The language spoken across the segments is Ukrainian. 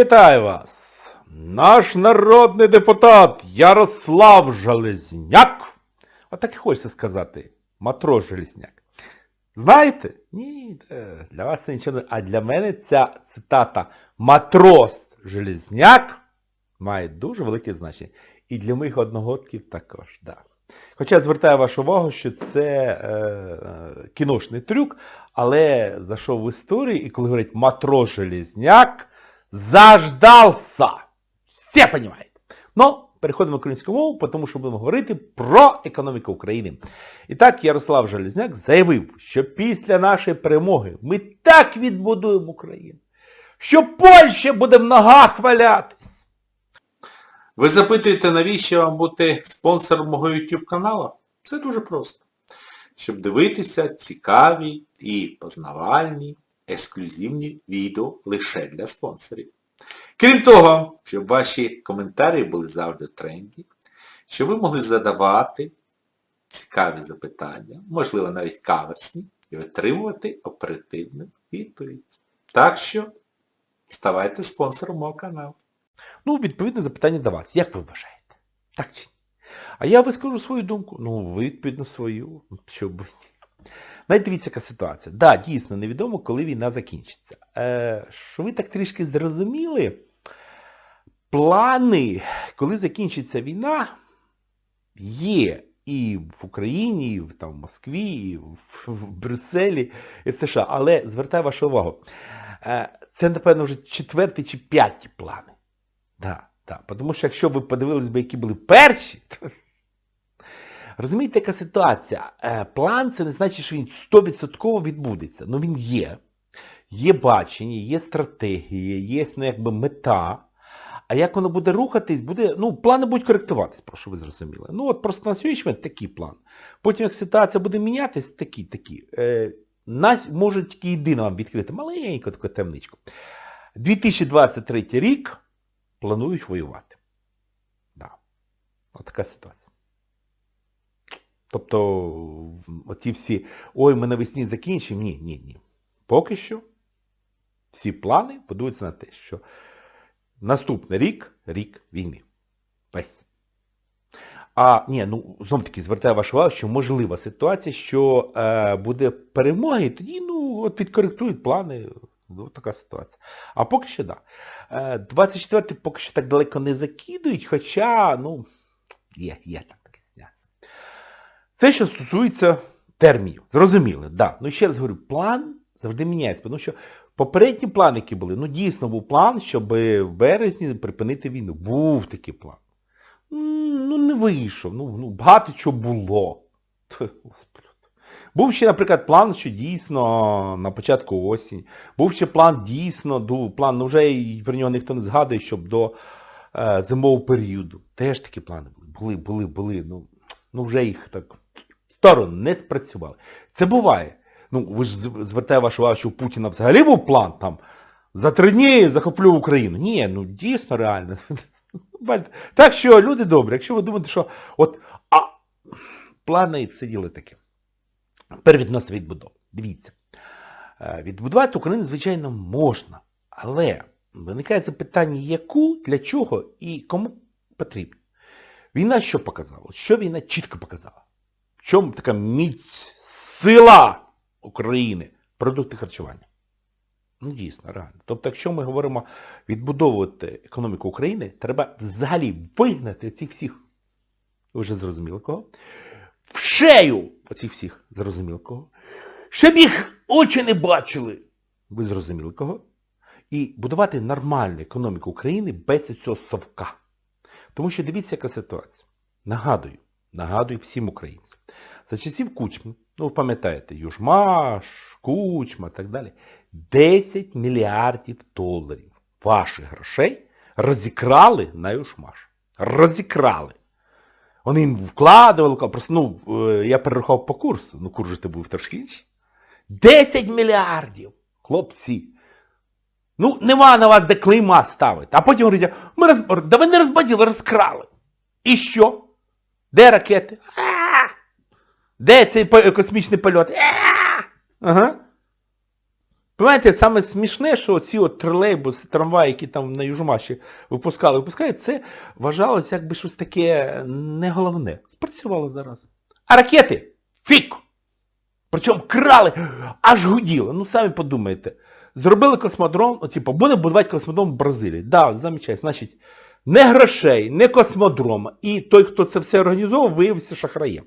Вітаю вас! Наш народний депутат Ярослав Железняк. Отак і хочеться сказати. Матрос Железняк. Знаєте? Ні, е, для вас це нічого не... А для мене ця цитата Матрос Железняк має дуже велике значення. І для моїх одногодків також, да. Хоча я звертаю вашу увагу, що це е, е, кіношний трюк, але зайшов в історію, і коли говорять матрос Железняк, заждался. Все понимаете. Но переходимо в українську мову, тому що будемо говорити про економіку України. І так Ярослав Железняк заявив, що після нашої перемоги ми так відбудуємо Україну, що Польща буде в ногах валятись. Ви запитуєте, навіщо вам бути спонсором мого YouTube каналу? Це дуже просто. Щоб дивитися цікаві і познавальні, ексклюзивні відео лише для спонсорів. Крім того, щоб ваші коментарі були завжди тренді, щоб ви могли задавати цікаві запитання, можливо навіть каверсні, і отримувати оперативну відповідь. Так що ставайте спонсором мого каналу. Ну, відповідне запитання до вас. Як ви вважаєте? Так чи ні? А я вискажу свою думку. Ну, відповідно, свою. Що б. ні. Навіть дивіться, яка ситуація. Да, дійсно, невідомо, коли війна закінчиться. Е, що ви так трішки зрозуміли, плани, коли закінчиться війна, є і в Україні, і в, там, в Москві, і в, в Брюсселі, і в США. Але звертаю вашу увагу, е, це, напевно, вже четверті чи п'яті плани. Да, да. Тому що якщо ви подивились би, які були перші. Розумієте, яка ситуація? Е, план це не значить, що він 100% відбудеться. Ну він є. Є бачення, є стратегія, є ну, якби мета. А як воно буде рухатись, буде, ну, плани будуть коректуватись, про що ви зрозуміли. Ну от просто на сьогоднішній момент такий план. Потім, як ситуація буде мінятись, такі, такі. Е, нас може тільки єдино вам відкрити маленьку таку темничку. 2023 рік планують воювати. Да. От така ситуація. Тобто, оці всі, ой, ми навесні закінчимо, ні, ні, ні. Поки що всі плани будуються на те, що наступний рік рік війни. Весь. А, ні, ну, знов таки звертаю вашу увагу, що можлива ситуація, що е, буде перемога, і тоді, ну, от відкоректують плани. Ну, така ситуація. А поки що, так. Да. 24-й поки що так далеко не закидують, хоча, ну, є, є таке. Це, що стосується термінів. Зрозуміли, так. Да. Ну, ще раз говорю, план завжди міняється, тому що попередні плани, які були, ну дійсно був план, щоб в березні припинити війну. Був такий план. Ну, не вийшов, ну, ну багато чого було. Був ще, наприклад, план, що дійсно на початку осінь. Був ще план дійсно, план, ну вже про нього ніхто не згадує, щоб до е, зимового періоду. Теж такі плани були. Були, були, були. Ну, ну вже їх так в сторону не спрацювали. Це буває. Ну, ви ж звертаєте вашу увагу, що у Путіна взагалі був план там за три дні захоплю Україну. Ні, ну дійсно реально. Так що, люди добрі, якщо ви думаєте, що от, а плани це діло таке. Перевідносно відбудов. Дивіться. Відбудувати Україну, звичайно, можна. Але виникає запитання, яку, для чого і кому потрібно. Війна що показала? Що війна чітко показала? Чому така міць, сила України? Продукти харчування. Ну, дійсно, реально. Тобто, якщо ми говоримо відбудовувати економіку України, треба взагалі вигнати цих всіх, ви вже зрозуміли кого, в шею оцих всіх зрозуміло кого, щоб їх очі не бачили, ви зрозуміли кого, і будувати нормальну економіку України без цього совка. Тому що дивіться, яка ситуація. Нагадую, нагадую всім українцям. За часів Кучми, ну ви пам'ятаєте, Южмаш, Кучма і так далі, 10 мільярдів доларів ваших грошей розікрали на Южмаш. Розікрали. Вони їм вкладували, просто, ну, я перерахував по курсу, ну курс же ти був трошки інший. 10 мільярдів! Хлопці! Ну, нема на вас де клейма ставити. А потім говорять, ми роз... да ви не розбаділи, розкрали. І що? Де ракети? Де цей космічний польот? Ага. Понимаєте, саме смішне, що ці от тролейбуси, трамваї, які там на Южмаші випускали, випускають, це вважалося якби щось таке не головне. Спрацювало зараз. А ракети? Фік! Причому крали, аж гуділо. Ну самі подумайте. Зробили космодром, о, типу, будемо будувати космодром в Бразилії. Да, замічай. Значить, не грошей, не космодрома. І той, хто це все організовував, виявився шахраєм.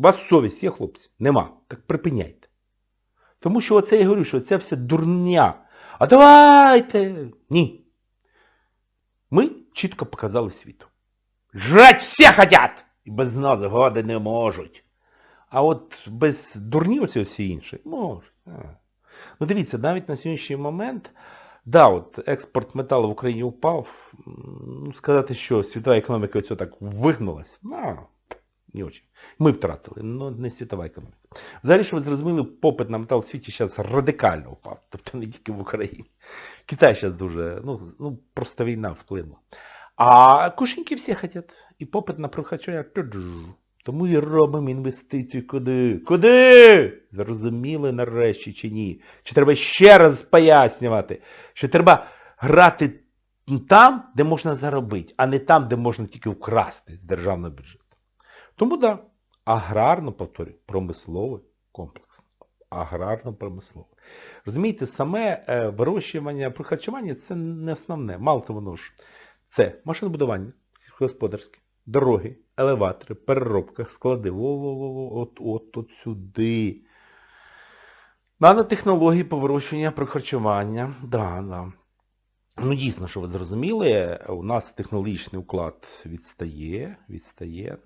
У вас совість є, хлопці? Нема. Так припиняйте. Тому що оце я говорю, що це все дурня. А давайте. Ні. Ми чітко показали світу. Жрать всі хотять! І без нас згоди не можуть. А от без дурнів оці всі інші можуть. Ну дивіться, навіть на сьогоднішній момент, да, от експорт металу в Україні упав. Ну, сказати, що світова економіка оцього так вигнулась, ну, не очень. Ми втратили, але не світова економіка. Взагалі, що ви зрозуміли, попит на метал в світі зараз радикально впав. Тобто не тільки в Україні. Китай зараз дуже, ну, ну просто війна вплинула. А кушеньки всі хотять. І попит на прохачання. Тому і робимо інвестицію куди? Куди? Зрозуміли нарешті чи ні? Чи треба ще раз пояснювати, що треба грати там, де можна заробити, а не там, де можна тільки вкрасти з державного бюджету. Тому да, аграрно, повторюю, промисловий комплекс. Аграрно-промисловий. Розумієте, саме е, вирощування, прохарчування це не основне. Мало того воно ж. Це машинобудування, сільськогосподарське, дороги, елеватори, переробка, склади. Во-во-во, от, сюди. Нанотехнології по вирощуванню прохарчування. Да, да. Ну, дійсно, що ви зрозуміли, у нас технологічний уклад відстає, відстає.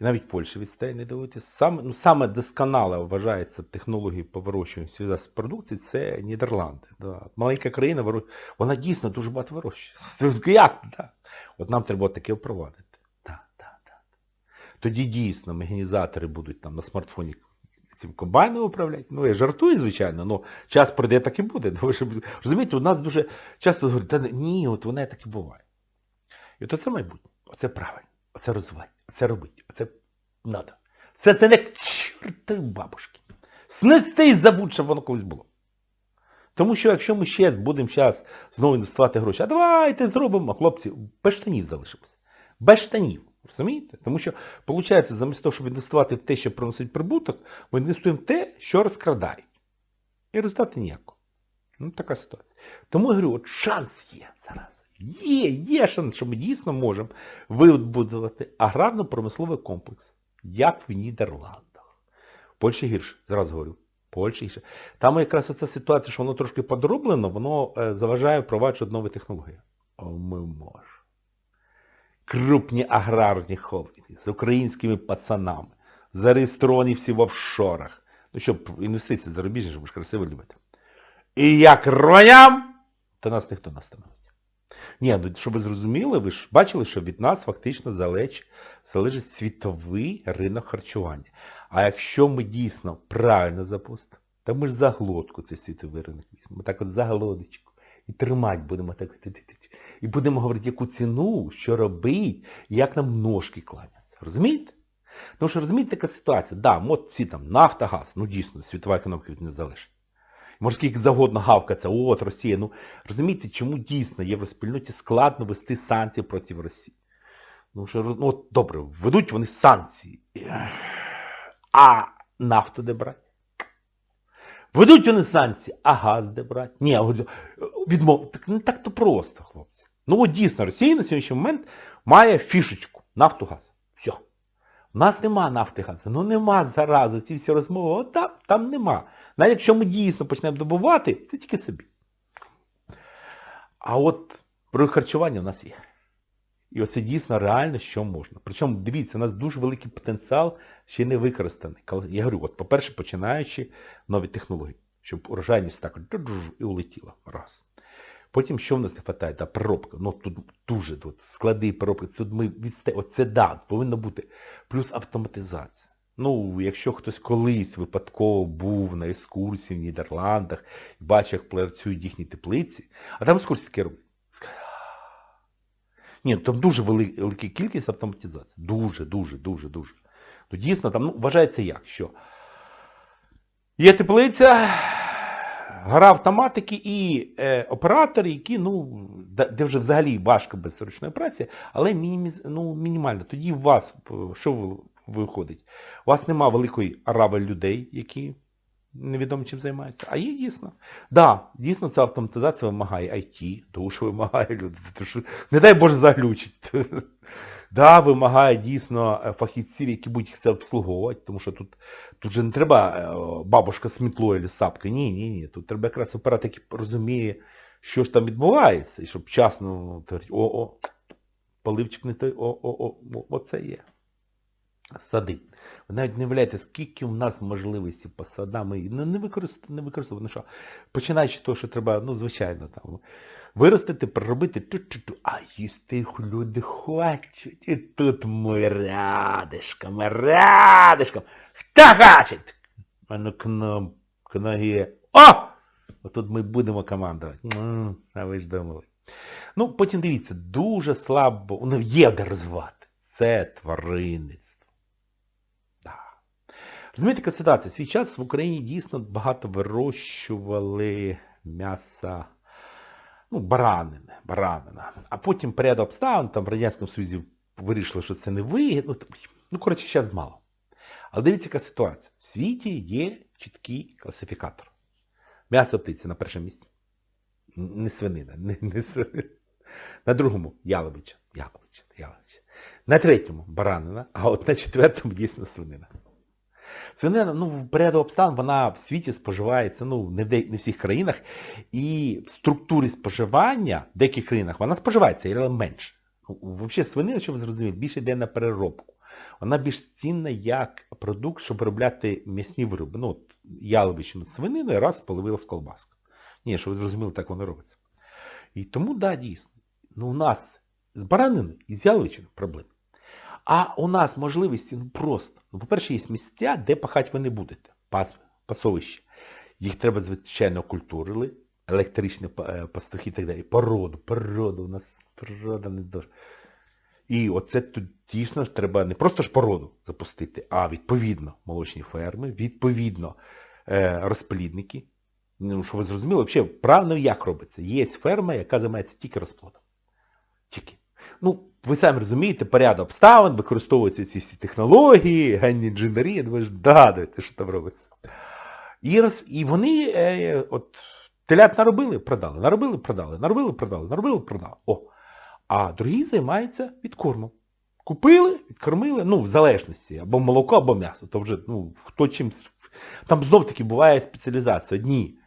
І навіть Польща відстає, не дивуйтесь. Саме, ну, саме досконало вважається технології по вирощуванню сільгоспродукції, це Нідерланди. Да. Маленька країна, виро- вона дійсно дуже багато вирощує. Як? Да. От нам треба таке впровадити. Да, да, да. Тоді дійсно механізатори будуть там на смартфоні цим комбайном управляти. Ну, я жартую, звичайно, але час пройде так і буде. Ну, ви ж Розумієте, у нас дуже часто говорять, та ні, от вона так і буває. І от це майбутнє, оце правильно, оце розвивати, оце робити, оце надо. Все це не чорти бабушки. Снести і забудь, щоб воно колись було. Тому що якщо ми ще будемо зараз знову інвестувати гроші, а давайте зробимо, хлопці, без штанів залишимося. Без штанів. Розумієте? Тому що, виходить, замість того, щоб інвестувати в те, що приносить прибуток, ми інвестуємо в те, що розкрадають. І результату ніякого. Ну, така ситуація. Тому я говорю, от шанс є зараз. Є, є шанс, що ми дійсно можемо вибудувати аграрно-промисловий комплекс, як в Нідерландах. В Польщі гірше, зразу говорю. В Польщі гірше. Там якраз оця ситуація, що воно трошки подроблено, воно е, заважає впроваджувати нові технології. А ми можемо. Крупні аграрні холдинги з українськими пацанами, зареєстровані всі в офшорах. Ну, щоб інвестиції зарубіжні, щоб ж красиво любите. І як роням, то нас ніхто не остановить. Ні, ну щоб ви зрозуміли, ви ж бачили, що від нас фактично залежить, залежить світовий ринок харчування. А якщо ми дійсно правильно запустимо, то ми ж за глотку цей світовий ринок візьмемо. Ми Так от за глоточку. І тримати будемо так. І будемо говорити, яку ціну, що робить, як нам ножки кланяться. Розумієте? Тому що розумієте, така ситуація. Да, от всі там нафта, газ, ну дійсно, світова економіка від не залежить. Може скільки завгодно гавкаться, от Росія. Ну, розумієте, чому дійсно євроспільноті складно вести санкції проти Росії? Ну, що, ну, от, добре, ведуть вони санкції. А нафту де брати? Ведуть вони санкції, а газ де брати? Ні, от, відмов... Так не так то просто, хлопці. Ну от дійсно, Росія на сьогоднішній момент має фішечку нафту-газ. Все. У нас нема нафти газу. Ну нема заразу, ці всі розмови. От там, там нема. Навіть якщо ми дійсно почнемо добувати, це тільки собі. А от харчування у нас є. І оце дійсно реально, що можна. Причому, дивіться, у нас дуже великий потенціал ще не використаний. Я говорю, от, по-перше, починаючи нові технології, щоб урожайність так і улетіла. Раз. Потім що в нас не вистачає? Та переробка. Ну тут дуже тут склади переробки. Тут ми відсте... Оце да, повинно бути. Плюс автоматизація. Ну, якщо хтось колись випадково був на екскурсії в Нідерландах і бачив, як працюють їхні теплиці, а там екскурсії таке роблять. Ні, ну, там дуже велика кількість автоматизації. Дуже, дуже, дуже, дуже. Ну дійсно там ну, вважається як, що є теплиця, гра автоматики і е, оператори, які, ну, де, вже взагалі важко без ручної праці, але мініміз, ну, мінімально. Тоді у вас е, що ви- виходить? У вас нема великої арави людей, які невідомо чим займаються. А є дійсно. Да, дійсно ця автоматизація вимагає IT, дуже вимагає люди. Що, не дай Боже заглючить. Да, вимагає дійсно фахівців, які будуть це обслуговувати, тому що тут, тут же не треба е, бабушка з мітлою або сапкою. Ні, ні, ні. Тут треба якраз оператор, який розуміє, що ж там відбувається, і щоб вчасно говорити, о-о, поливчик не той, о-о-о, оце є. Сади. Ви навіть не уявляєте, скільки в нас можливостей по садам ну, не використовуємо, не використовуємо. Ну що, починаючи того, що треба, ну, звичайно, там, виростити, проробити, ту-ту-ту, а їсти їх люди хочуть. І тут ми рядишком, рядишком. Хто хоче? А ну к нам, к ногі. О! Отут ми будемо командувати. А ви ж думали. Ну, потім дивіться, дуже слабо, ну, є де розвивати. Це тваринництво. Розумієте, яка ситуація? Свій час в Україні дійсно багато вирощували м'яса, ну, баранини, баранина. А потім по ряду обставин, там в Радянському Союзі вирішили, що це не вигідно. Ну, коротше, зараз мало. Але дивіться, яка ситуація. В світі є чіткий класифікатор. М'ясо птиці на першому місці. Не свинина, не, не свинина. На другому яловича, яловича, яловича. На третьому баранина, а от на четвертому дійсно свинина. Свинина, ну, в поряду обставин вона в світі споживається, ну, не в, де, не в всіх країнах. І в структурі споживання в деяких країнах вона споживається, але менше. Взагалі свинина, щоб ви зрозуміли, більше йде на переробку. Вона більш цінна як продукт, щоб виробляти м'ясні вироби. Ну, от яловичину свинину і раз половила з колбаска. Ні, щоб ви зрозуміли, так воно робиться. І тому, да, дійсно. Ну, у нас з бараниною і з яловичиною проблеми. А у нас можливості ну, просто. Ну, по-перше, є місця, де пахати ви не будете. Пас, пасовище. Їх треба, звичайно, культурили, електричні е, пастухи і так далі. Породу, породу, у нас природа не дуже. І оце тут дійсно ж треба не просто ж породу запустити, а відповідно молочні ферми, відповідно е, розплідники. Ну, що ви зрозуміли, взагалі, правильно як робиться. Є ферма, яка займається тільки розплодом. Тільки. Ну, ви самі розумієте, поряд обставин, використовуються ці всі технології, генні інженерія, ви ж догадуєте, що там робиться. І, роз, і вони е, от, телят наробили, продали, наробили, продали, наробили, продали, наробили, продали. О. А другі займаються відкормом. Купили, відкормили, ну, в залежності, або молоко, або м'ясо. То вже, ну, хто чим. Там знов таки буває спеціалізація. Одні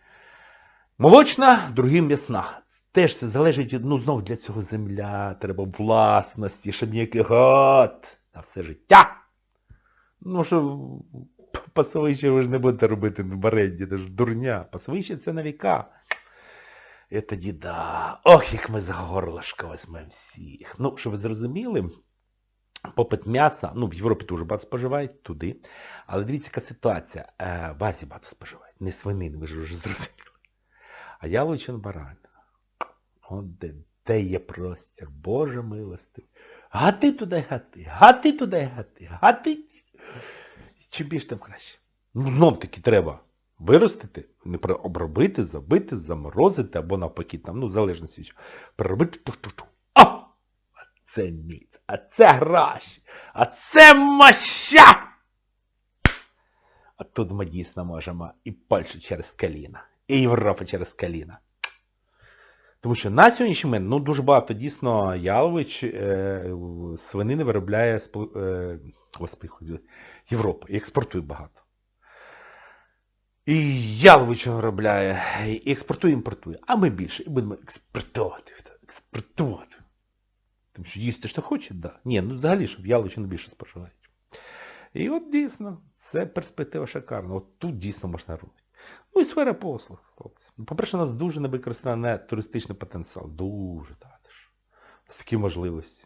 молочна, другі м'ясна. Теж це залежить ну, знов для цього земля, треба власності, щоб ніякий гад на все життя. Ну, що пасовище ви ж не будете робити в оренді, це ж дурня. Пасовище це на віка. І тоді да. Ох, як ми за горлышко візьмемо всіх. Ну, щоб ви зрозуміли, попит м'яса, ну, в Європі дуже багато споживають, туди. Але дивіться, яка ситуація. Е, в Азії багато споживають. Не свинин, ви ж вже зрозуміли. А яловичина баранина. От де, є простір, Боже милости. Гати туди, гати, гати туди, гати, гати. Чим більше, тим краще. Ну, знов таки треба виростити, не обробити, забити, заморозити, або навпаки, там, ну, в залежності чого. Переробити тух-тух-тух. А! А це міць, а це гроші, а це моща! А тут ми дійсно можемо і Польщу через коліна, і Європу через коліна. Тому що на сьогоднішній момент ну, дуже багато дійсно ялович е, свинини виробляє е, Господи, і експортує багато. І яловичину виробляє, і експортує, і імпортує. А ми більше. І будемо експортувати. Експортувати. Тому що їсти то хоче, да. Ні, ну взагалі, щоб яловичину більше споживають. І от дійсно, це перспектива шикарна. От тут дійсно можна робити. Ну і сфера послуг, хлопці. Ну, По-перше, у нас дуже не використаний туристичний потенціал. Дуже, так. Ось такі можливості.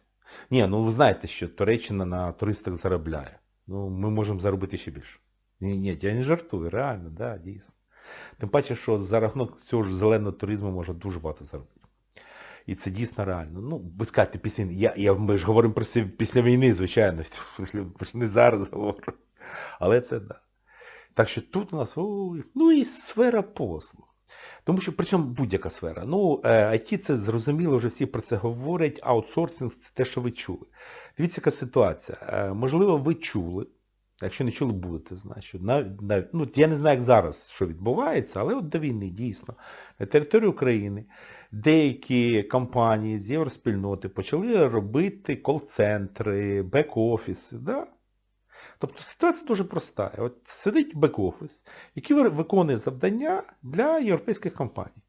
Ні, ну ви знаєте, що Туреччина на туристах заробляє. Ну, ми можемо заробити ще більше. Ні, ні, я не жартую, реально, да, дійсно. Тим паче, що за рахунок цього ж зеленого туризму можна дуже багато заробити. І це дійсно реально. Ну, ви скажете, після я, я, ми ж говоримо про це після війни, звичайно. Не зараз говоримо. Але це да. Так що тут у нас, ой, ну і сфера послуг. Тому що причому будь-яка сфера. Ну, е, IT це зрозуміло, вже всі про це говорять, аутсорсинг це те, що ви чули. Дивіться, яка ситуація. Е, Можливо, ви чули, якщо не чули, будете знати, що на, на, ну, я не знаю, як зараз, що відбувається, але от до війни дійсно на території України деякі компанії з євроспільноти почали робити кол-центри, бек-офіси. Да? Тобто ситуація дуже проста. От сидить бек-офіс, який виконує завдання для європейських компаній.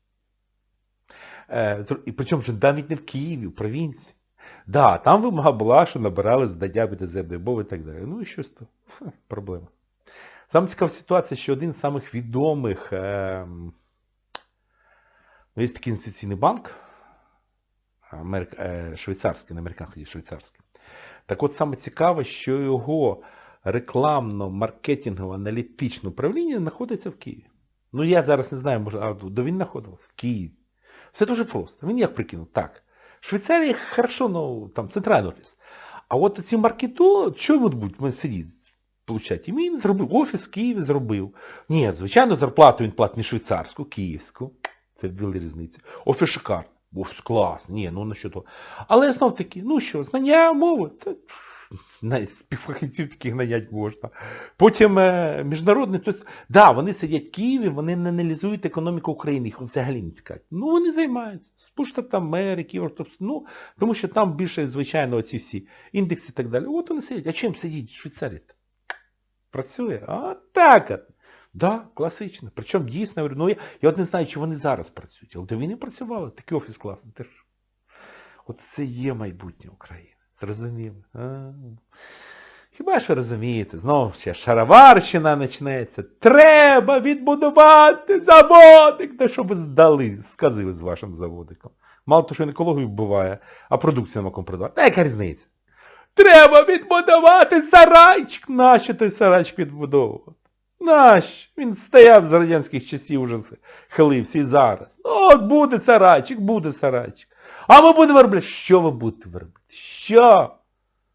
Е, І причому вже навіть не в Києві, в провінції. Да, там вимога була, що набирали здання від іноземної мови і так далі. Ну і що з того? Хм, Проблема. Саме цікава ситуація, що один з самих відомих ем, ну, є такий інвестиційний банк, е, швейцарський, не американський, швейцарський. Так от саме цікаве, що його рекламно-маркетингове аналітичне управління знаходиться в Києві. Ну я зараз не знаю, може, а до він знаходився в Києві. Все дуже просто. Він як прикинув? Так. Швейцарія хорошо, ну там центральний офіс. А от ці маркету, що будуть ми сидіти? Получать. І він зробив, офіс в Києві зробив. Ні, звичайно, зарплату він платить не швейцарську, київську. Це біла різниця. Офіс шикарний. Офіс класний. Ні, ну на що то. Але знов таки, ну що, знання мови, та, співфахівців таких нанять можна. Потім е, міжнародний, тобто, да, вони сидять в Києві, вони не аналізують економіку України, їх взагалі не цікавить. Ну вони займаються. Сполучені Америки, ну, тому що там більше, звичайно, оці всі індекси і так далі. От вони сидять. А чим сидіть в Швейцарії? Працює? А так от. Да, класично. Причому дійсно, я говорю, ну я, я от не знаю, чи вони зараз працюють, але до війни працювали, такий офіс класний. Ти. От це є майбутнє України. Зрозуміло. А. Хіба ви розумієте, знову ще шароварщина почнеться. Треба відбудувати заводик. Та що ви здали, сказили з вашим заводиком. Мало того, що екологію вбиває, а продукцію нема кому продавати. Та яка різниця? Треба відбудувати сарайчик. Нащо той сарайчик відбудовувати? Нащо? Він стояв з радянських часів уже хилився і зараз. Ну, От буде сарайчик, буде сарайчик. А ми будемо виробляти. Що ви будете виробляти? Що?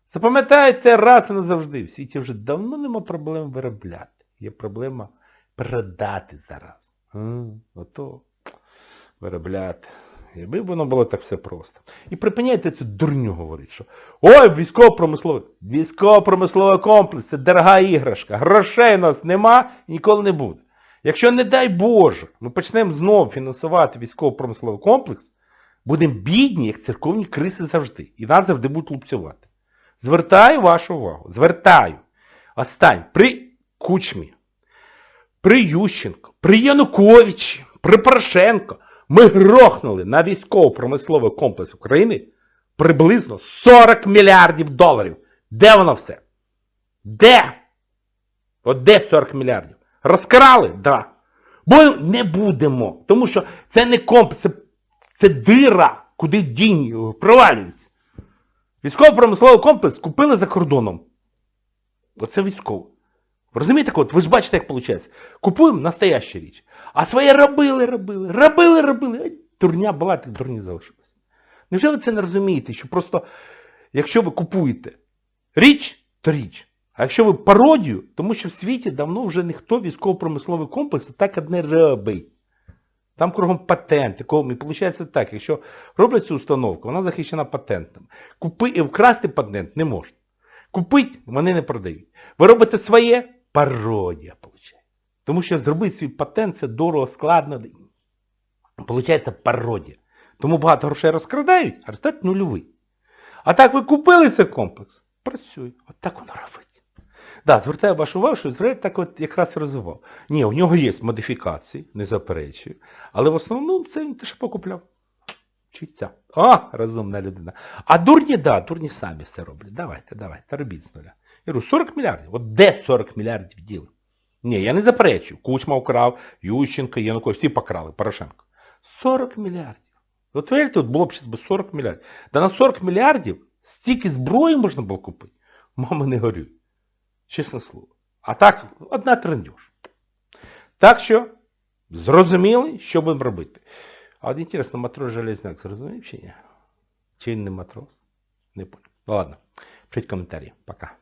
Запам'ятайте раз і назавжди. В світі вже давно нема проблем виробляти. Є проблема продати зараз. Ото виробляти. Якби воно було так все просто. І припиняйте цю дурню говорити, що ой, військово-промисловий. Військово-промисловий комплекс це дорога іграшка. Грошей у нас нема і ніколи не буде. Якщо, не дай Боже, ми почнемо знову фінансувати військово-промисловий комплекс, будемо бідні, як церковні криси завжди. І нас завжди будуть лупцювати. Звертаю вашу увагу. Звертаю. Остань. При Кучмі, при Ющенко, при Януковичі, при Порошенко ми грохнули на військово-промисловий комплекс України приблизно 40 мільярдів доларів. Де воно все? Де? От де 40 мільярдів? Розкрали? Да. Бо не будемо. Тому що це не комплекс, це, дира, куди дінь провалюється. Військово-промисловий комплекс купили за кордоном. Оце військово. Розумієте, от, ви ж бачите, як виходить. Купуємо настоящу річ. А своє робили, робили, робили, робили. Ай, Дурня була, так дурні залишилась. Невже ви це не розумієте, що просто, якщо ви купуєте річ, то річ. А якщо ви пародію, тому що в світі давно вже ніхто військово-промисловий комплекс так не робить. Там кругом патенти. І виходить так, якщо роблять цю установку, вона захищена патентом. Купи і вкрасти патент не можна. Купить, вони не продають. Ви робите своє, пародія, виходить. Тому що зробити свій патент це дорого, складно. Получається пародія. Тому багато грошей розкрадають, а результат нульовий. А так ви купили цей комплекс, працює. От так воно робить. Да, звертаю вашу увагу, що Ізраїль так от якраз розвивав. Ні, у нього є модифікації, не заперечую. Але в основному це він те, що покупляв. Вчиться. О, розумна людина. А дурні, да, дурні самі все роблять. Давайте, давайте, робіть з нуля. Я говорю, 40 мільярдів. От де 40 мільярдів діли? Ні, я не заперечую. Кучма вкрав, Ющенко, Янукович, всі покрали, Порошенко. 40 мільярдів. От вірите, от було б зараз 40 мільярдів. Да на 40 мільярдів стільки зброї можна було купити. Мама не горюй. Чесне слово. А так, одна трендюш. Так що, зрозуміли, що будемо робити. А от інтересно, матрос Железняк зрозумів чи ні? Чи він не матрос? Не понял. Ладно. Пишіть коментарі. Пока.